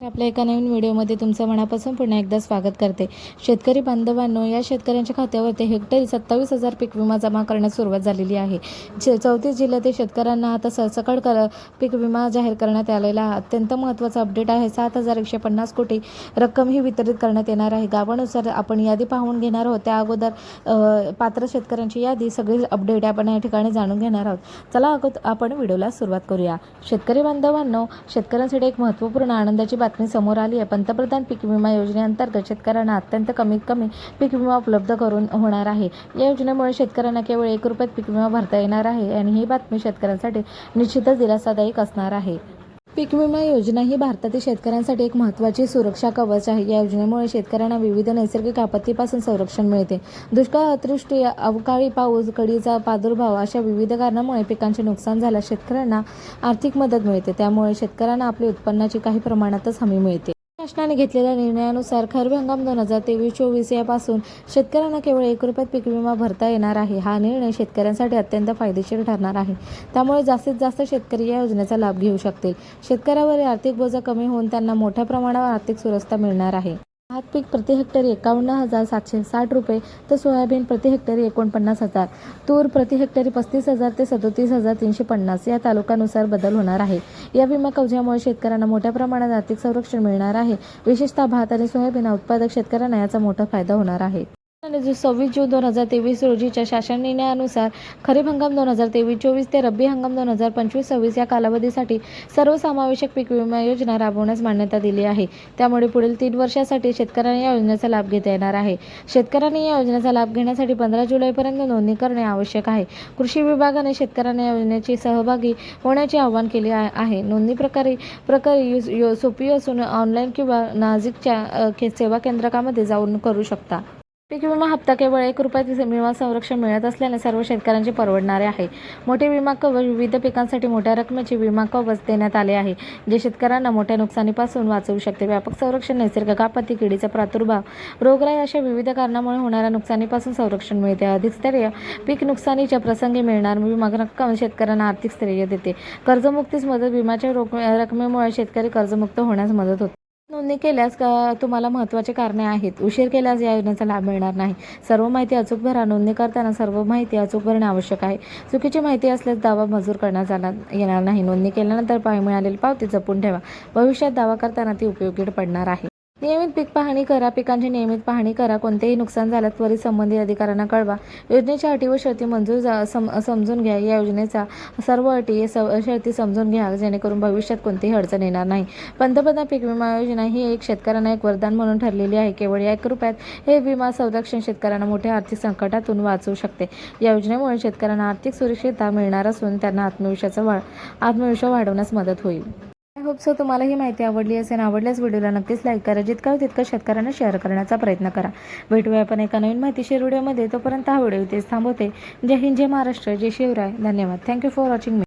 आपल्या एका नवीन व्हिडिओमध्ये तुमचं मनापासून पुन्हा एकदा स्वागत करते. शेतकरी बांधवांनो या शेतकऱ्यांच्या खात्यावरती हेक्टरी सत्तावीस हजार पीक विमा जमा करण्यास सुरुवात झालेली आहे. चौतीस जिल्ह्यातील शेतकऱ्यांना आता सरसकट कर पीक विमा जाहीर करण्यात आलेला हा अत्यंत महत्त्वाचा अपडेट आहे. सात हजार एकशे पन्नास कोटी रक्कम ही वितरित करण्यात येणार आहे. गावानुसार आपण यादी पाहून घेणार आहोत. त्या अगोदर पात्र शेतकऱ्यांची यादी सगळी अपडेट आपण या ठिकाणी जाणून घेणार आहोत. चला अगोदर आपण व्हिडिओला सुरुवात करूया. शेतकरी बांधवांनो शेतकऱ्यांसाठी एक महत्त्वपूर्ण आनंदाची बातमी समोर आली आहे. पंतप्रधान पीक विमा योजनेअंतर्गत शेतकऱ्यांना अत्यंत कमीत कमी पीक विमा उपलब्ध करून होणार आहे. या योजनेमुळे शेतकऱ्यांना केवळ एक रुपयात पीक विमा भरता येणार आहे आणि ही बातमी शेतकऱ्यांसाठी निश्चितच दिलासादायक असणार आहे. पीक विमा योजना ही भारतातील शेतकऱ्यांसाठी एक महत्त्वाची सुरक्षा कवच आहे. या योजनेमुळे शेतकऱ्यांना विविध नैसर्गिक आपत्तीपासून संरक्षण मिळते. दुष्काळ अतिवृष्टी अवकाळी पाऊस कडीचा प्रादुर्भाव अशा विविध कारणामुळे पिकांचे नुकसान झाल्यास शेतकऱ्यांना आर्थिक मदत मिळते. त्यामुळे शेतकऱ्यांना आपल्या उत्पन्नाची काही प्रमाणातच हमी मिळते. शासनाने घेतलेल्या निर्णयानुसार खरीप हंगाम दोन हजार तेवीस चोवीस यापासून शेतकऱ्यांना केवळ एक रुपयात पीक विमा भरता येणार आहे. हा निर्णय शेतकऱ्यांसाठी अत्यंत फायदेशीर ठरणार आहे. त्यामुळे जास्तीत जास्त शेतकरी या योजनेचा लाभ घेऊ शकतील. शेतकऱ्यावर आर्थिक बोजा कमी होऊन त्यांना मोठ्या प्रमाणावर आर्थिक सुरक्षा मिळणार आहे. भात पीक प्रति हेक्टरी एकावन्न हजार सातशे साठ रुपये तर सोयाबीन प्रति हेक्टरी एकोणपन्नास हजार. तूर प्रति हेक्टरी पस्तीस हजार ते सदोतीस हजार तीनशे पन्नास. या तालुक्यानुसार बदल होणार आहे. या विमा कवजामुळे शेतकऱ्यांना मोठ्या प्रमाणात आर्थिक संरक्षण मिळणार आहे. विशेषतः भात आणि सोयाबीन उत्पादक शेतकऱ्यांना याचा मोठा फायदा होणार आहे. जो सव्वीस जून दोन हजार तेवीस रोजीच्या शासन निर्णयानुसार खरीप हंगाम दोन हजार तेवीस चोवीस ते रब्बी हंगाम दोन हजार पंचवीस सव्वीस या कालावधीसाठी सर्वसमावेशक पीक विमा योजना राबवण्यास मान्यता दिली आहे. त्यामुळे पुढील तीन वर्षासाठी शेतकऱ्यांना या योजनेचा लाभ घेता येणार आहे. शेतकऱ्यांनी या योजनेचा लाभ घेण्यासाठी पंधरा जुलैपर्यंत नोंदणी करणे आवश्यक आहे. कृषी विभागाने शेतकऱ्यांना या योजनेची सहभागी होण्याचे आवाहन केले आहे. नोंदणी प्रकारे प्रकारे यो- सोपी असून ऑनलाईन किंवा नाजिकच्या के- सेवा केंद्रकामध्ये जाऊन करू शकता. पीक विमा हप्ता केवळ एक रुपयाचे विमा संरक्षण मिळत असल्याने सर्व शेतकऱ्यांचे परवडणारे आहे. मोठे विमा कवच विविध पिकांसाठी मोठ्या रकमेचे विमा कवच देण्यात आले आहे जे शेतकऱ्यांना मोठ्या नुकसानीपासून वाचवू शकते. व्यापक संरक्षण नैसर्गिक आपत्ती किडीचा प्रादुर्भाव रोगराई अशा विविध कारणामुळे होणाऱ्या नुकसानीपासून संरक्षण मिळते. अधिक स्थैर्य पीक नुकसानीच्या प्रसंगी मिळणार विमा रक्कम शेतकऱ्यांना आर्थिक स्थैर्य देते. कर्जमुक्तीस मदत विम्याच्या रोख रकमेमुळे शेतकरी कर्जमुक्त होण्यास मदत होते. नोंदणी केल्यास का तुम्हाला महत्त्वाचे कारणे आहेत. उशीर केल्यास या योजनेचा लाभ मिळणार नाही. सर्व माहिती अचूक भरा. नोंदणी करताना सर्व माहिती अचूक भरणे आवश्यक आहे. चुकीची माहिती असल्यास दावा मंजूर करण्यात आला येणार नाही. नोंदणी केल्यानंतर पाय मिळालेली पावती जपून ठेवा. भविष्यात दावा करताना ती उपयोगी पडणार आहे. नियमित पीक पाहणी करा पिकांची नियमित पाहणी करा कोणतेही नुकसान झाल्यास त्वरित संबंधित अधिकाऱ्यांना कळवा. योजनेच्या अटी व शर्ती मंजूर जा- सम समजून घ्या. या योजनेचा सर्व अटी स शर्ती समजून घ्या जेणेकरून भविष्यात कोणतीही अडचण येणार नाही. पंतप्रधान पीक विमा योजना ही एक शेतकऱ्यांना एक वरदान म्हणून ठरलेली आहे. केवळ या एक रुपयात हे विमा संरक्षण शेतकऱ्यांना मोठ्या आर्थिक संकटातून वाचवू शकते. या योजनेमुळे शेतकऱ्यांना आर्थिक सुरक्षितता मिळणार असून त्यांना आत्मविश्वासाचा वा आत्मविश्वास वाढवण्यास मदत होईल. आय होप सो तुम्हाला ही माहिती आवडली असेल आवडल्यास व्हिडिओला नक्कीच लाईक करा. जितका होईल तितकं शेतकऱ्यांना शेअर करण्याचा प्रयत्न करा. भेटूया आपण एका नवीन माहितीशीर व्हिडिओमध्ये. तोपर्यंत हा व्हिडिओ इथेच थांबवते. जय हिंद जय महाराष्ट्र जय शिवराय. धन्यवाद. Thank you for watching me